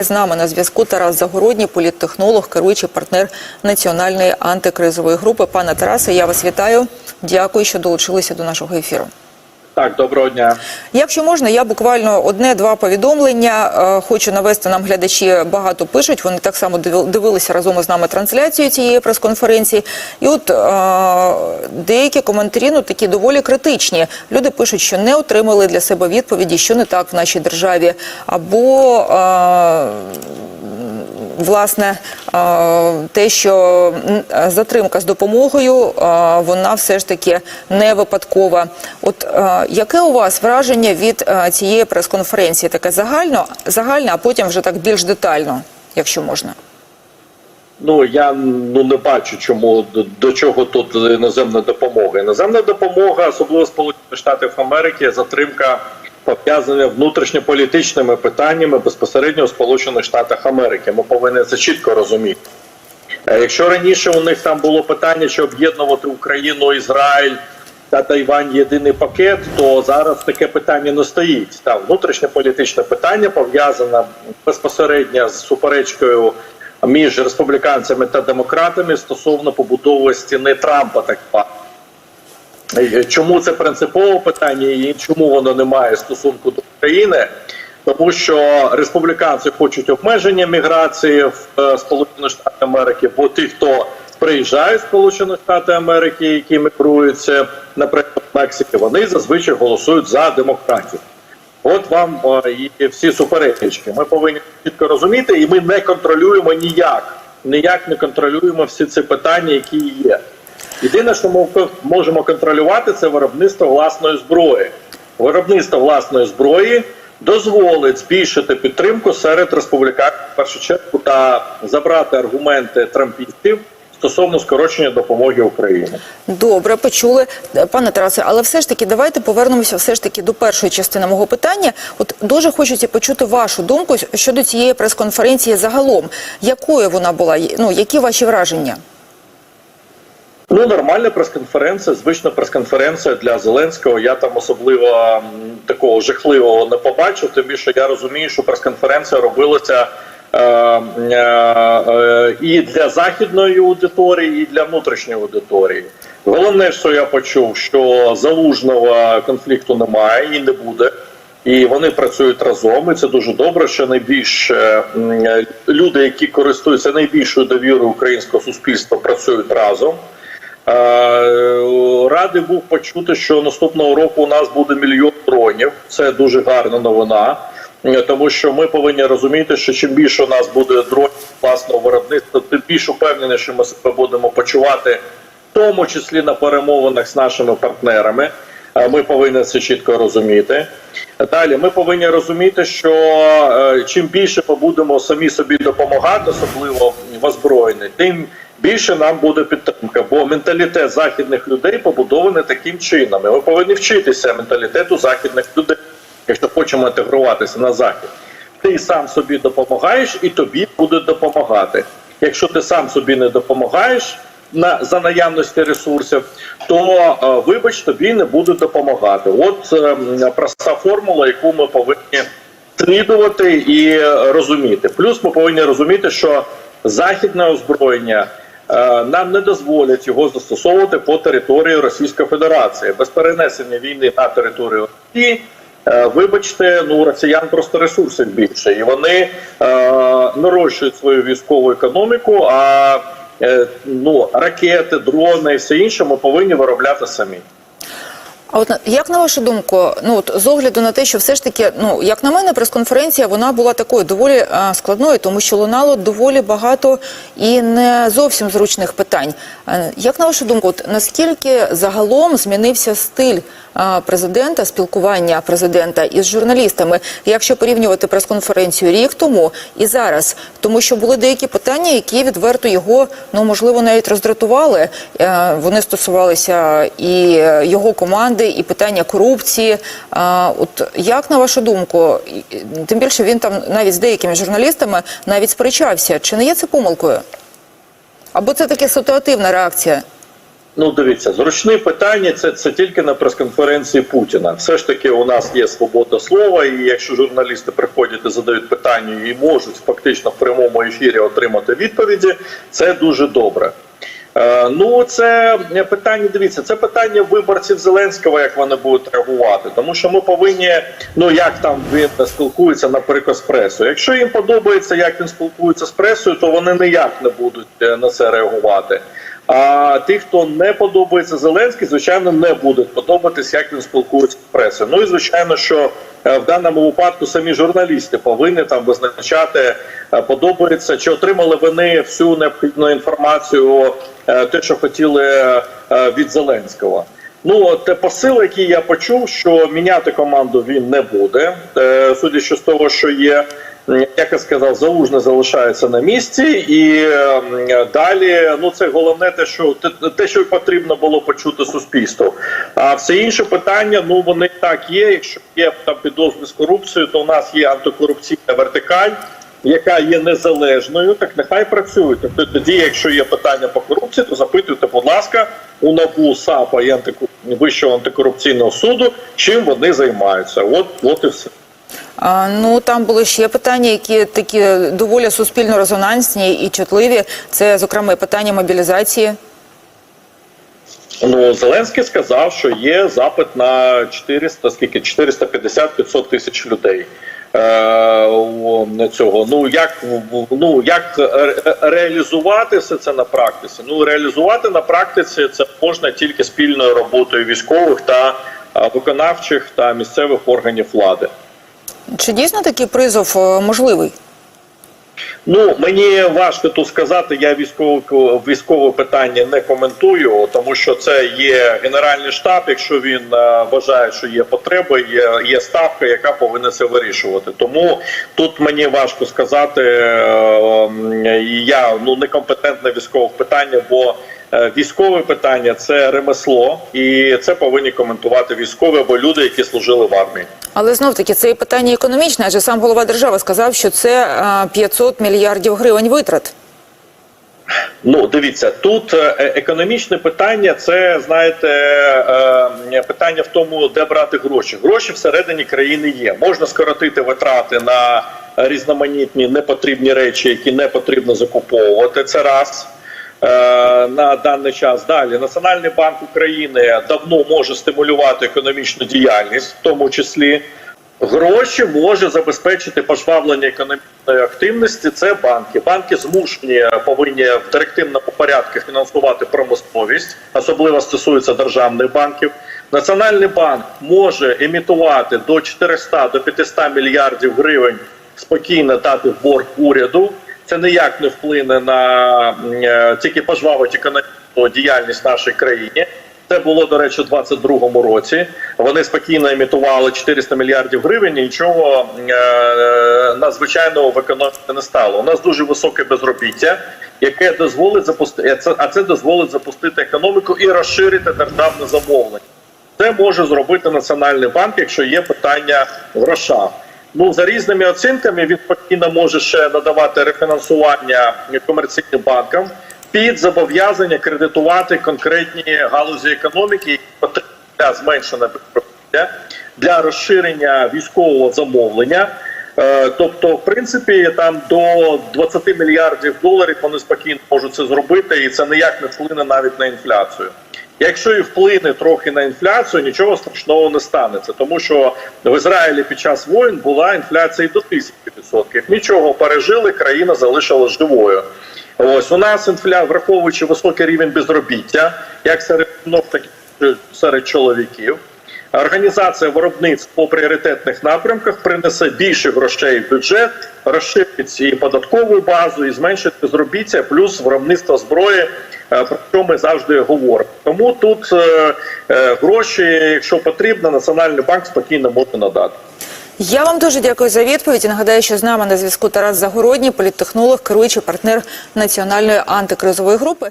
З нами на зв'язку Тарас Загородній, політтехнолог, керуючий партнер національної антикризової групи. Пане Тарасе, я вас вітаю. Дякую, що долучилися до нашого ефіру. Так, доброго дня. Якщо можна, я буквально одне-два повідомлення е, хочу навести нам глядачі. Багато пишуть. Вони так само дивил- дивилися разом із нами трансляцію цієї прес-конференції. І от е, деякі коментарі ну такі доволі критичні. Люди пишуть, що не отримали для себе відповіді, що не так в нашій державі, або е, власне е, те, що е, затримка з допомогою, е, вона все ж таки не випадкова. От яке у вас враження від цієї прес-конференції? Таке загально, загальне, а потім вже так більш детально, якщо можна. Ну я ну не бачу, чому до чого тут іноземна допомога. Іноземна допомога, особливо Сполучених Штатів Америки, затримка пов'язана внутрішньополітичними питаннями безпосередньо у Сполучених Штатах Америки. Ми повинні це чітко розуміти. Е, Якщо раніше у них там було питання, що об'єднувати Україну, Ізраїль та Тайвань єдиний пакет, то зараз таке питання не стоїть. Там внутрішньополітичне питання пов'язане безпосередньо з суперечкою між республіканцями та демократами стосовно побудови стіни Трампа. Так Чому це принципове питання і чому воно не має стосунку до України? Тому що республіканці хочуть обмеження міграції в е, Сполучені Штати Америки, бо ті, хто приїжджає в Сполучені Штати Америки, які мігруються, наприклад, в Мексики, вони зазвичай голосують за демократів. От вам е, і всі суперечки. Ми повинні чітко розуміти, і ми не контролюємо ніяк, ніяк не контролюємо всі ці питання, які є. Єдине, що ми можемо контролювати, це виробництво власної зброї. Виробництво власної зброї дозволить збільшити підтримку серед республіканців в першу чергу та забрати аргументи трампістів стосовно скорочення допомоги Україні. Добре, почули, пане Тарасе, але все ж таки давайте повернемося все ж таки до першої частини мого питання. От дуже хочеться почути вашу думку щодо цієї прес-конференції загалом. Якою вона була? Ну які ваші враження? Ну, нормальна прес-конференція, звична прес-конференція для Зеленського. Я там особливо такого жахливого не побачив. Тим більше я розумію, що прес-конференція робилася е, е, е, і для західної аудиторії, і для внутрішньої аудиторії. Головне, що я почув, що залужного конфлікту немає і не буде. І вони працюють разом, і це дуже добре. Що найбільш е, люди, які користуються найбільшою довірою українського суспільства, працюють разом. Е, Радий був почути, що наступного року у нас буде мільйон дронів. Це дуже гарна новина, е, тому що ми повинні розуміти, що чим більше у нас буде дронів власного виробництва, тим більш упевнений, що ми себе будемо почувати, в тому числі на перемовинах з нашими партнерами. Е, Ми повинні це чітко розуміти. Далі ми повинні розуміти, що чим більше ми будемо самі собі допомагати, особливо в озброєнні, тим більше нам буде підтримка. Бо менталітет західних людей побудований таким чином. Ми повинні вчитися менталітету західних людей, якщо хочемо інтегруватися на захід. Ти сам собі допомагаєш, і тобі будуть допомагати. Якщо ти сам собі не допомагаєш на за наявності ресурсів, то е, вибач тобі не будуть допомагати. От е, проста формула, яку ми повинні слідувати і е, розуміти. Плюс ми повинні розуміти, що західне озброєння. Е, Нам не дозволять його застосовувати по території Російської Федерації без перенесення війни на територію Росії. е, Вибачте, ну росіян просто ресурсів більше, і вони е, нарощують свою військову економіку. А е, ну ракети, дрони і все інше ми повинні виробляти самі. А от як на вашу думку, ну от з огляду на те, що все ж таки, ну як на мене, прес-конференція вона була такою доволі а, складною, тому що лунало доволі багато і не зовсім зручних питань. А, як на вашу думку, от наскільки загалом змінився стиль е, президента, спілкування президента із журналістами, якщо порівнювати прес-конференцію рік тому і зараз, тому що були деякі питання, які відверто його ну можливо навіть роздратували. Е, Вони стосувалися і його команди, і питання корупції. От як на вашу думку, тим більше він там навіть з деякими журналістами навіть сперечався, чи не є це помилкою? Або це таке ситуативна реакція? Ну, дивіться, зручні питання це, це тільки на прес-конференції Путіна. Все ж таки, у нас є свобода слова, і якщо журналісти приходять і задають питання і можуть фактично в прямому ефірі отримати відповіді, це дуже добре. Е, ну, це питання. Дивіться, це питання виборців Зеленського, як вони будуть реагувати. Тому що ми повинні, ну як там він спілкується, наприклад, з пресою. Якщо їм подобається, як він спілкується з пресою, то вони ніяк не будуть е, на це реагувати. А ті, хто не подобається Зеленський, звичайно, не будуть подобатись, як він спілкується з пресою. Ну і звичайно, що е, в даному випадку самі журналісти повинні там визначати, е, подобається чи отримали вони всю необхідну інформацію, е, те, що хотіли від Зеленського. Ну, те посил, який я почув, що міняти команду він не буде, судячи з того, що є. М, Як я сказав, залужне залишається на місці, і далі ну це головне, те, що те- що потрібно було почути суспільству. А все інше питання, ну вони так є. Якщо є там підозри з корупцією, то у нас є антикорупційна вертикаль, яка є незалежною. Так нехай працюють. Тобто тоді, якщо є питання по корупції, то запитуйте, будь ласка, у НАБУ, САПа і антику... Вищого антикорупційного суду, чим вони займаються. От, от і все. Ну там були ще питання, які такі доволі суспільно резонансні і чутливі. Це, зокрема, питання мобілізації. Ну, Зеленський сказав, що є запит на 400, скільки 450-500 тисяч людей. Е, цього. Ну як ну як ре- реалізувати це на практиці? Ну реалізувати на практиці це можна тільки спільною роботою військових та виконавчих та місцевих органів влади. Чи дійсно такий призов е, можливий? Ну мені важко тут сказати. Я військове військове питання не коментую, тому що це є генеральний штаб. Якщо він е, вважає, що є потреби, є, є ставка, яка повинна це вирішувати. Тому тут мені важко сказати. е, Я ну некомпетентна військових питання, бо військове питання це ремесло, і це повинні коментувати військові або люди, які служили в армії. Але знов таки це і питання економічне, адже сам голова держави сказав, що це е, 500 мільярдів гривень витрат. Ну, дивіться, тут е, економічне питання це знаєте е, питання в тому, де брати гроші. Гроші всередині країни є. Можна скоротити витрати на різноманітні непотрібні речі, які не потрібно закуповувати. Це раз. Е, На даний час далі Національний банк України давно може стимулювати економічну діяльність, в тому числі Гроші може забезпечити пожвавлення економічної активності. Це банки. Банки змушені повинні в директивному порядку фінансувати промисловість, особливо стосується державних банків. Національний банк може емітувати до 400 до 500 мільярдів гривень спокійно дати в борг уряду. Це ніяк не вплине на е, тільки пожвавить економічну діяльність нашої країні. Це було до речі, у 22-му році. Вони спокійно емітували 400 мільярдів гривень. і Нічого е, надзвичайного в економіці не стало. У нас дуже високе безробіття, яке дозволить запустити а це дозволить запустити економіку і розширити державне замовлення. Це може зробити Національний банк, якщо є питання в грошах. Ну за різними оцінками він спокійно може ще надавати рефінансування комерційним банкам під зобов'язання кредитувати конкретні галузі економіки, які потрібні для зменшення для розширення військового замовлення. Е, Тобто, в принципі, там до 20 мільярдів доларів вони спокійно можуть це зробити, і це ніяк не вплине навіть на інфляцію. Якщо і вплине трохи на інфляцію, нічого страшного не станеться, тому що в Ізраїлі під час воїн була інфляція до тисячі відсотків. Нічого пережили, країна залишилась живою. Ось у нас інфля, враховуючи високий рівень безробіття, як серед жінок, так і серед чоловіків. Організація виробництв по пріоритетних напрямках принесе більше грошей в бюджет, розширить і податкову базу, і зменшить безробіття, плюс виробництво зброї, е, про що ми завжди говоримо. Тому тут е, е, гроші, якщо потрібно, Національний банк спокійно може надати. Я вам дуже дякую за відповідь. І Нагадаю, що з нами на зв'язку Тарас Загородній, політтехнолог, керуючий партнер національної антикризової групи.